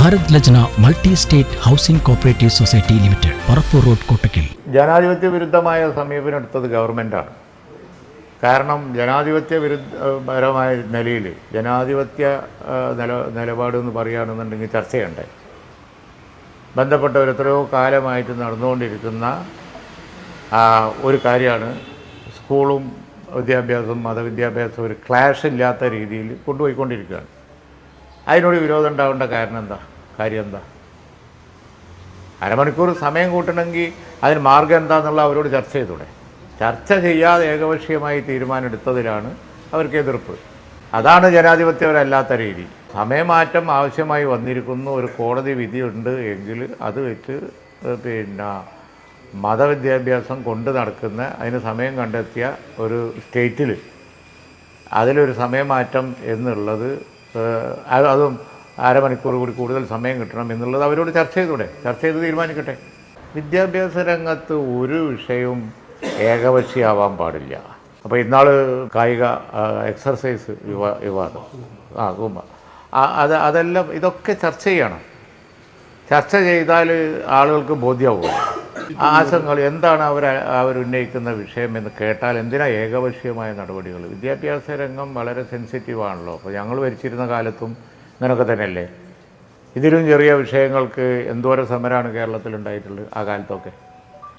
Bharat Lajna multi state housing cooperative society limited Parappur road Kottakkal. ജനാധിപത്യ വിരുദ്ധമായ സമീപനം എടുത്തത് ഗവൺമെന്റാണ് കാരണം ജനാധിപത്യ വിരുദ്ധപരമായ നിലയിൽ ജനാധിപത്യ നില നിലപാട് എന്ന് പറയുകയാണെന്നുണ്ടെങ്കിൽ ചർച്ചയുണ്ട്. ബന്ധപ്പെട്ട എത്രയോ കാലമായിട്ട് നടന്നുകൊണ്ടിരിക്കുന്ന ഒരു കാര്യമാണ്. സ്കൂളും വിദ്യാഭ്യാസവും മതവിദ്യാഭ്യാസവും ഒരു ക്ലാഷ് ഇല്ലാത്ത രീതിയിൽ കൊണ്ടുപോയിക്കൊണ്ടിരിക്കുകയാണ്. അതിനോട് വിരോധം ഉണ്ടാവേണ്ട കാരണം എന്താ? കാര്യം എന്താ? അരമണിക്കൂർ സമയം കൂട്ടണമെങ്കിൽ അതിന് മാർഗം എന്താണെന്നുള്ള അവരോട് ചർച്ച ചെയ്തൂടെ. ചർച്ച ചെയ്യാതെ ഏകപക്ഷീയമായി തീരുമാനമെടുത്തതിലാണ് അവർക്ക് എതിർപ്പ്. അതാണ് ജനാധിപത്യപരമല്ലാത്ത രീതി. സമയമാറ്റം ആവശ്യമായി വന്നിരിക്കുന്ന. ഒരു കോടതി വിധിയുണ്ട് എങ്കിൽ അത് വെച്ച് പിന്നെ മതവിദ്യാഭ്യാസം കൊണ്ട് നടക്കുന്ന അതിന് സമയം കണ്ടെത്തിയ ഒരു സ്റ്റേറ്റിൽ അതിലൊരു സമയമാറ്റം എന്നുള്ളത് അത് അരമണിക്കൂർ കൂടി കൂടുതൽ സമയം കിട്ടണം എന്നുള്ളത് അവരോട് ചർച്ച ചെയ്തൂടെ. ചർച്ച ചെയ്ത് തീരുമാനിക്കട്ടെ. വിദ്യാഭ്യാസ രംഗത്ത് ഒരു വിഷയവും ഏകപക്ഷീയാവാൻ പാടില്ല. അപ്പോൾ ഇന്നാൾ കായിക എക്സർസൈസ് യുവ യുവാദം ആ സൂമ്പ അത് അതെല്ലാം ഇതൊക്കെ ചർച്ച ചെയ്യണം. ചർച്ച ചെയ്താൽ ആളുകൾക്ക് ബോധ്യമാവും ആശങ്കകൾ എന്താണ് അവർ അവർ ഉന്നയിക്കുന്ന വിഷയം എന്ന് കേട്ടാൽ എന്തിനാ ഏകപക്ഷീയമായ നടപടികൾ? വിദ്യാഭ്യാസ രംഗം വളരെ സെൻസിറ്റീവ് ആണല്ലോ. അപ്പോൾ ഞങ്ങൾ ഭരിച്ചിരുന്ന കാലത്തും ഇങ്ങനെയൊക്കെ തന്നെയല്ലേ? ഇതിലും ചെറിയ വിഷയങ്ങൾക്ക് എന്തോരം സമരമാണ് കേരളത്തിൽ ഉണ്ടായിട്ടുള്ളത് ആ കാലത്തൊക്കെ?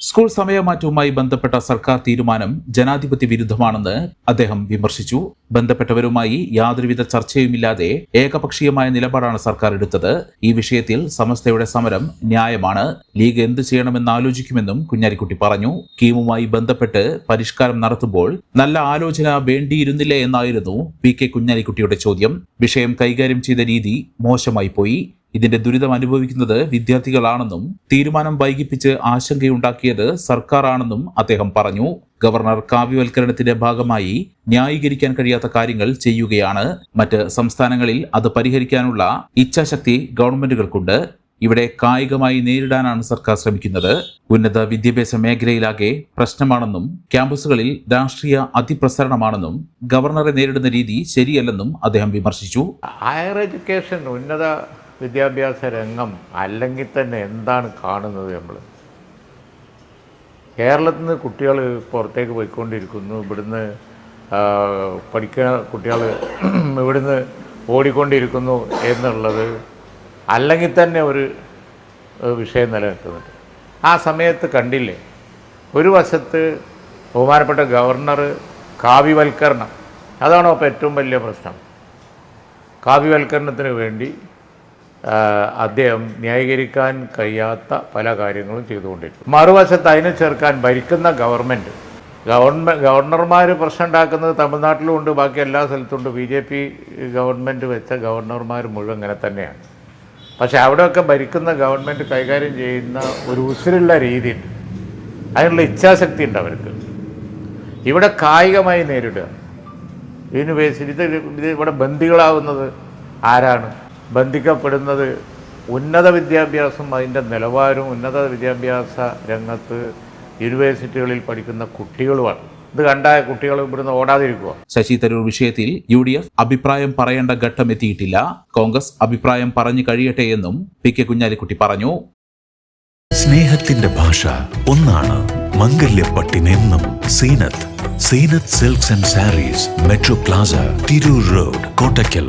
സ്കൂൾ സമയമാറ്റവുമായി ബന്ധപ്പെട്ട സർക്കാർ തീരുമാനം ജനാധിപത്യ വിരുദ്ധമാണെന്ന് അദ്ദേഹം വിമർശിച്ചു. ബന്ധപ്പെട്ടവരുമായി യാതൊരുവിധ ചർച്ചയുമില്ലാതെ ഏകപക്ഷീയമായ നിലപാടാണ് സർക്കാർ എടുത്തത്. ഈ വിഷയത്തിൽ സമസ്തയുടെ സമരം ന്യായമാണ്. ലീഗ് എന്ത് ചെയ്യണമെന്ന് ആലോചിക്കുമെന്നും കുഞ്ഞാലിക്കുട്ടി പറഞ്ഞു. കീമുമായി ബന്ധപ്പെട്ട് പരിഷ്കാരം നടത്തുമ്പോൾ നല്ല ആലോചന വേണ്ടിയിരുന്നില്ലേ എന്നായിരുന്നു പി കെ കുഞ്ഞാലിക്കുട്ടിയുടെ ചോദ്യം. വിഷയം കൈകാര്യം ചെയ്ത രീതി മോശമായി പോയി. ഇതിന്റെ ദുരിതം അനുഭവിക്കുന്നത് വിദ്യാർത്ഥികളാണെന്നും തീരുമാനം വൈകിപ്പിച്ച് ആശങ്കയുണ്ടാക്കിയത് സർക്കാരാണെന്നും അദ്ദേഹം പറഞ്ഞു. ഗവർണർ കാവ്യവൽക്കരണത്തിന്റെ ഭാഗമായി ന്യായീകരിക്കാൻ കഴിയാത്ത കാര്യങ്ങൾ ചെയ്യുകയാണ്. മറ്റ് സംസ്ഥാനങ്ങളിൽ അത് പരിഹരിക്കാനുള്ള ഇച്ഛാശക്തി ഗവൺമെന്റുകൾക്കുണ്ട്. ഇവിടെ കായികമായി നേരിടാനാണ് സർക്കാർ ശ്രമിക്കുന്നത്. ഉന്നത വിദ്യാഭ്യാസ മേഖലയിലാകെ പ്രശ്നമാണെന്നും ക്യാമ്പസുകളിൽ രാഷ്ട്രീയ അതിപ്രസരണമാണെന്നും ഗവർണറെ നേരിടുന്ന രീതി ശരിയല്ലെന്നും അദ്ദേഹം വിമർശിച്ചു. ഹയർ എഡ്യൂക്കേഷൻ ഉന്നത വിദ്യാഭ്യാസ രംഗം അല്ലെങ്കിൽ തന്നെ എന്താണ് കാണുന്നത് നമ്മൾ കേരളത്തിൽ നിന്ന് കുട്ടികൾ പുറത്തേക്ക് പോയിക്കൊണ്ടിരിക്കുന്നു. ഇവിടുന്ന് പഠിക്കുന്ന കുട്ടികൾ ഇവിടുന്ന് ഓടിക്കൊണ്ടിരിക്കുന്നു എന്നുള്ളത് അല്ലെങ്കിൽ തന്നെ ഒരു വിഷയം നിലനിൽക്കുന്നുണ്ട് ആ സമയത്ത് കണ്ടില്ലേ? ഒരു വശത്ത് ബഹുമാനപ്പെട്ട ഗവർണർ കാവ്യവൽക്കരണം. അതാണ് അപ്പോൾ ഏറ്റവും വലിയ പ്രശ്നം. കാവ്യവൽക്കരണത്തിന് വേണ്ടി അദ്ദേഹം ന്യായീകരിക്കാൻ കഴിയാത്ത പല കാര്യങ്ങളും ചെയ്തുകൊണ്ടിരിക്കും മറുവശത്ത് അതിനെ ചേർക്കാൻ ഭരിക്കുന്ന ഗവൺമെന്റ് ഗവൺമെന്റ് ഗവർണർമാർ പ്രശ്നം ഉണ്ടാക്കുന്നത് തമിഴ്നാട്ടിലും ഉണ്ട് ബാക്കി എല്ലാ സ്ഥലത്തും ഉണ്ട്. ബി ജെ പി ഗവൺമെന്റ് വെച്ച ഗവർണർമാർ മുഴുവൻ ഇങ്ങനെ തന്നെയാണ്. പക്ഷേ അവിടെയൊക്കെ ഭരിക്കുന്ന ഗവൺമെന്റ് കൈകാര്യം ചെയ്യുന്ന ഒരു ഉസിരുള്ള രീതിയുണ്ട്. അതിനുള്ള ഇച്ഛാശക്തി ഉണ്ട് അവർക്ക്. ഇവിടെ കായികമായി നേരിടുക. യൂണിവേഴ്സിറ്റി ഇത് ഇത് ഇവിടെ ബന്ദികളാവുന്നത് ആരാണ്? ബന്ധിക്കപ്പെടുന്നത് ഉന്നത വിദ്യാഭ്യാസം അതിന്റെ നിലവാരവും ഉന്നത വിദ്യാഭ്യാസ രംഗത്ത് യൂണിവേഴ്സിറ്റികളിൽ പഠിക്കുന്ന കുട്ടികളുമാണ്. ഇത് കണ്ടായ കുട്ടികൾ ഇവിടുന്ന് ഓടാതിരിക്കുക ശശി തരൂർ വിഷയത്തിൽ യു ഡി എഫ് അഭിപ്രായം പറയേണ്ട ഘട്ടം എത്തിയിട്ടില്ല. കോൺഗ്രസ് അഭിപ്രായം പറഞ്ഞു കഴിയട്ടെ എന്നും പി കെ കുഞ്ഞാലിക്കുട്ടി പറഞ്ഞു. സ്നേഹത്തിന്റെ ഭാഷ ഒന്നാണ് മംഗല്യപ്പട്ടിനെന്നും Zeenath. Zeenath silks and sarees metro plaza Tirur road Kottakkal.